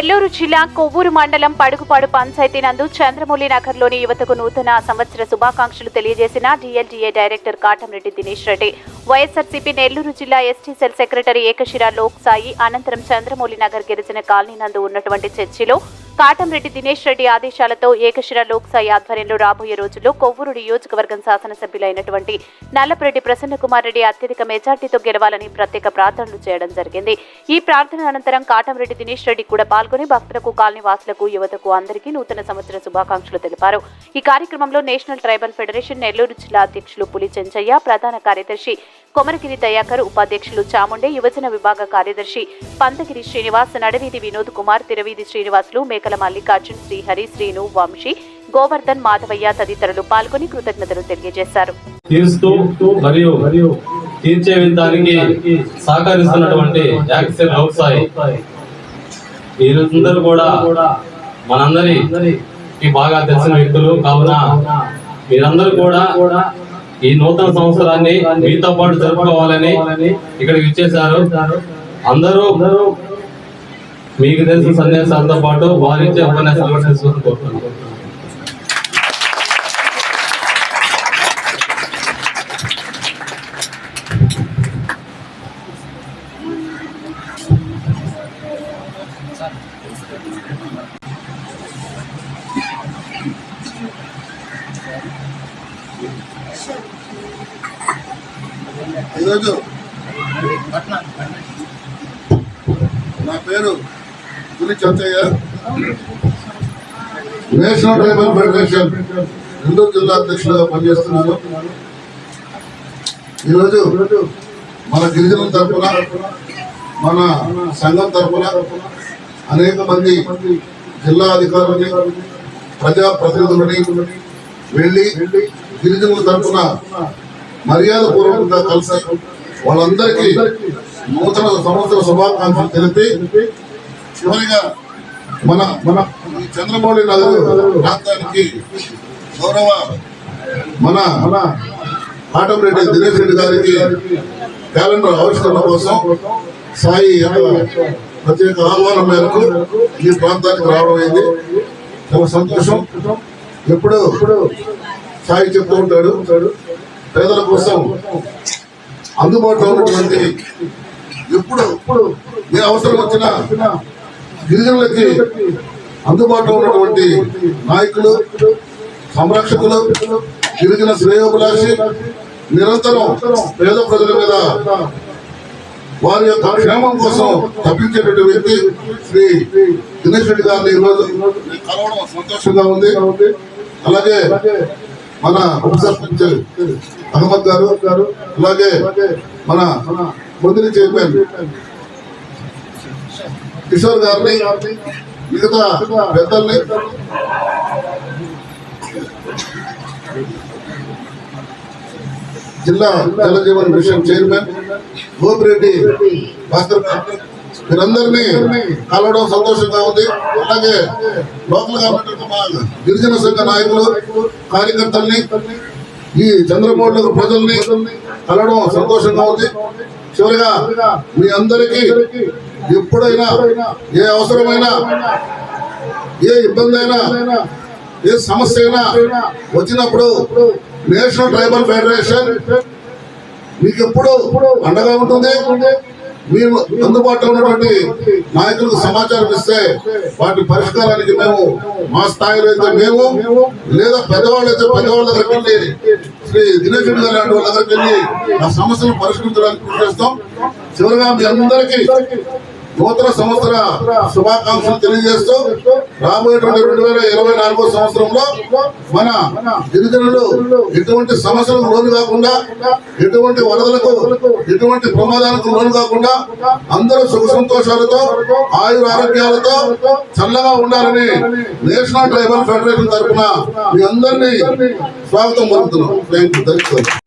నెల్లూరు జిల్లా కొవ్వూరు మండలం పడుగుపాడు పంచాయతీ నందు చంద్రమౌళి నగర్లోని యువతకు నూతన సంవత్సర శుభాకాంక్షలు తెలియజేసిన DLDA director Katamreddy Dinesh Reddy. YSRCP Nellore జిల్లా ST cell secretary Ekashira Lok Sai అనంతరం చంద్రమౌళి నగర్ గిరిజన కాలనీ నందు ఉన్నటువంటి చర్చిలో కాటంరెడ్డి దినేష్ రెడ్డి ఆదేశాలతో ఏకశిర లోక్సాయి ఆధ్వర్యంలో రాబోయే రోజుల్లో కొవ్వూరు నియోజకవర్గం శాసనసభ్యులైనటువంటి నల్లపరెడ్డి ప్రసన్నకుమార్ రెడ్డి అత్యధిక మెజార్టీతో గెలవాలని ప్రత్యేక ప్రార్థనలు చేయడం జరిగింది. ఈ ప్రార్థన అనంతరం కాటంరెడ్డి దినేష్ రెడ్డి కూడా పాల్గొని భక్తులకు కాలనీ వాసులకు యువతకు అందరికీ నూతన సంవత్సర శుభాకాంక్షలు తెలిపారు. ఈ కార్యక్రమంలో నేషనల్ ట్రైబల్ ఫెడరేషన్ నెల్లూరు జిల్లా అధ్యక్షులు పులి చెంచయ్య ప్రధాన కార్యదర్శి కొమరగిరి దయాకర్ ఉపాధ్యక్షులు చాముండే యువజన విభాగ కార్యదర్శి పంతగిరి శ్రీనివాస్ నడవీధి వినోద్ కుమార్ తిరవీధి శ్రీనివాసులు మేకల మల్లికార్జున్ శ్రీహరి శ్రీను వంశీ గోవర్ధన్ మాధవయ్య తదితరులు పాల్గొని కృతజ్ఞతలు తెలియజేశారు. తీరుస్తూ మరియు తీర్చే విధానికి సహకరిస్తున్నటువంటి యాక్సెల్ వ్యవసాయ్ వీరందరూ కూడా మనందరి బాగా తెలిసిన వ్యక్తులు. కావున మీరందరూ కూడా ఈ నూతన సంవత్సరాన్ని మీతో పాటు జరుపుకోవాలని ఇక్కడికి ఇచ్చేశారు. అందరూ మీకు తెలిసిన సందేశాలతో పాటు వారిచ్చే ఉపన్యాసాలు కూడా కోరుతున్నాను ఈరోజు నా పేరు పులి నేషనల్ ట్రైబల్ ఫెడరేషన్ నెల్లూరు జిల్లా అధ్యక్షులుగా పనిచేస్తున్నాను. ఈరోజు మన గిరిజనుల తరఫున మన సంఘం తరఫున అనేక మంది జిల్లా అధికారులని ప్రజాప్రతినిధులని వెళ్ళి గిరిజనుల తరఫున మర్యాద పూర్వకంగా కలిసి వాళ్ళందరికీ నూతన సంవత్సర శుభాకాంక్షలు తెలిపి చివరిగా మన మన చంద్రమౌళి నగర్ ప్రాంతానికి గౌరవ మన మన కాటంరెడ్డి దినేష్ రెడ్డి గారికి క్యాలెండర్ ఆవిష్కరణ కోసం సాయి ప్రత్యేక ఆహ్వానం మేరకు ఈ ప్రాంతానికి రావడం అయింది. చాలా సంతోషం. ఎప్పుడు సాయి చెప్తూ ఉంటాడు పేదల కోసం అందుబాటులో ఉన్నటువంటి ఎప్పుడు ఏ అవసరం వచ్చినా గిరిజనులకి అందుబాటులో ఉన్నటువంటి నాయకులు సంరక్షకులు గిరిజన శ్రేయోభిలాషి నిరంతరం పేద ప్రజల మీద వారి యొక్క క్షేమం కోసం తప్పించేటువంటి వ్యక్తి శ్రీ దినేష్ రెడ్డి గారిని ఈరోజు కలవడం సంతోషంగా ఉంది. అలాగే మన ఉప సర్పంచ్ అహ్మద్ గారు గారు అలాగే మన మంత్రి చైర్మన్ కిషోర్ గారిని మిగతా పెద్దల్ని. జిల్లా జలజీవన్ మిషన్ చైర్మన్ గోపిరెడ్డి భాస్కర్ మీరందరినీ కలవడం సంతోషంగా ఉంది. అలాగే లోకల్ గవర్నమెంట్ మా గిరిజన సంఘ నాయకులు కార్యకర్తల్ని ఈ చంద్రమోహన్ ప్రజల్ని కలవడం సంతోషంగా ఉంది. చివరిగా మీ అందరికీ ఎప్పుడైనా ఏ అవసరమైనా ఏ ఇబ్బంది అయినా ఏ సమస్య అయినా వచ్చినప్పుడు నేషనల్ ట్రైబల్ ఫెడరేషన్ మీకు ఎప్పుడు అండగా ఉంటుంది. మీరు అందుబాటులో ఉన్నటువంటి నాయకులకు సమాచారం ఇస్తే వాటి పరిష్కారానికి మేము మా స్థాయిలో అయితే మేము లేదా పెద్దవాళ్ళు అయితే పెద్దవాళ్ళ దగ్గరికి వెళ్ళి శ్రీ దినేష్ రెడ్డి గారి లాంటి వాళ్ళ దగ్గరికి వెళ్ళి ఆ సమస్యను పరిష్కరించడానికి కృషి చేస్తాం. చివరిగా మీ అందరికీ నూతన సంవత్సర శుభాకాంక్షలు తెలియజేస్తూ రాబోయేటువంటి రెండు వేల ఇరవై నాలుగో సంవత్సరంలో మన గిరిజనులు ఎటువంటి సమస్యలకు లోను కాకుండా ఎటువంటి వరదలకు ఎటువంటి ప్రమాదాలకు లోను కాకుండా అందరూ సుఖ సంతోషాలతో ఆయుర ఆరోగ్యాలతో చల్లగా ఉండాలని నేషనల్ ట్రైబల్ ఫెడరేషన్ తరఫున మీ అందరినీ స్వాగతం పలుకుతున్నాం. Thank you